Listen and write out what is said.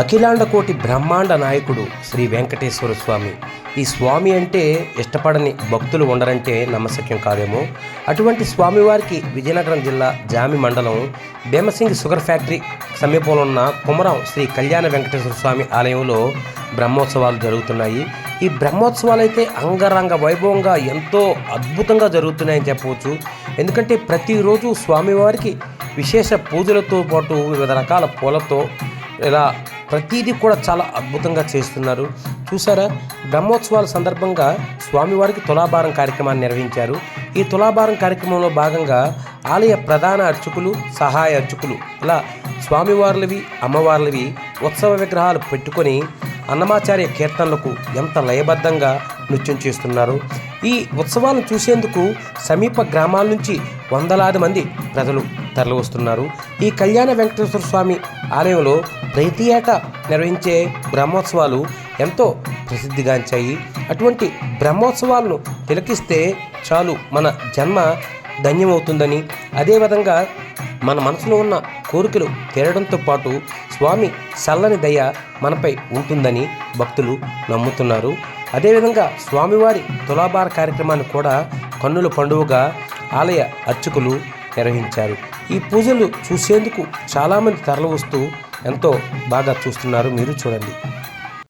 అఖిలాండ కోటి బ్రహ్మాండ నాయకుడు శ్రీ వెంకటేశ్వర స్వామి. ఈ స్వామి అంటే ఇష్టపడని భక్తులు ఉండరంటే నమ్మశక్యం కాదేమో. అటువంటి స్వామివారికి విజయనగరం జిల్లా జామి మండలం భీమసింగ్ షుగర్ ఫ్యాక్టరీ సమీపంలో ఉన్న కుమరం శ్రీ కళ్యాణ వెంకటేశ్వర స్వామి ఆలయంలో బ్రహ్మోత్సవాలు జరుగుతున్నాయి. ఈ బ్రహ్మోత్సవాలు అయితే అంగరంగ వైభవంగా ఎంతో అద్భుతంగా జరుగుతున్నాయని చెప్పవచ్చు. ఎందుకంటే ప్రతిరోజు స్వామివారికి విశేష పూజలతో పాటు వివిధ రకాల పూలతో ఇలా ప్రతీది కూడా చాలా అద్భుతంగా చేస్తున్నారు. చూసారా? బ్రహ్మోత్సవాల సందర్భంగా స్వామివారికి తులాభారం కార్యక్రమాన్ని నిర్వహించారు. ఈ తులాభారం కార్యక్రమంలో భాగంగా ఆలయ ప్రధాన అర్చకులు సహాయ అర్చకులు ఇలా స్వామివార్లవి అమ్మవార్లవి ఉత్సవ విగ్రహాలు పెట్టుకొని అన్నమాచార్య కీర్తనలకు ఎంత లయబద్ధంగా నృత్యం చేస్తున్నారు. ఈ ఉత్సవాలను చూసేందుకు సమీప గ్రామాల నుంచి వందలాది మంది ప్రజలు తరలివస్తున్నారు ఈ కళ్యాణ వెంకటేశ్వర స్వామి ఆలయంలో ప్రతి ఏటా నిర్వహించే బ్రహ్మోత్సవాలు ఎంతో ప్రసిద్ధిగాంచాయి. అటువంటి బ్రహ్మోత్సవాలను తిలకిస్తే చాలు మన జన్మ ధన్యమవుతుందని అదేవిధంగా మన మనసులో ఉన్న కోరికలు తీరడంతో పాటు స్వామి చల్లని దయ మనపై ఉంటుందని భక్తులు నమ్ముతున్నారు. అదేవిధంగా స్వామివారి తులాభార కార్యక్రమాన్ని కూడా కన్నుల పండుగగా ఆలయ అర్చకులు నిర్వహించారు. ఈ పూజలు చూసేందుకు చాలామంది తరలివస్తూ ఎంతో బాగా చూస్తున్నారు. మీరు చూడండి.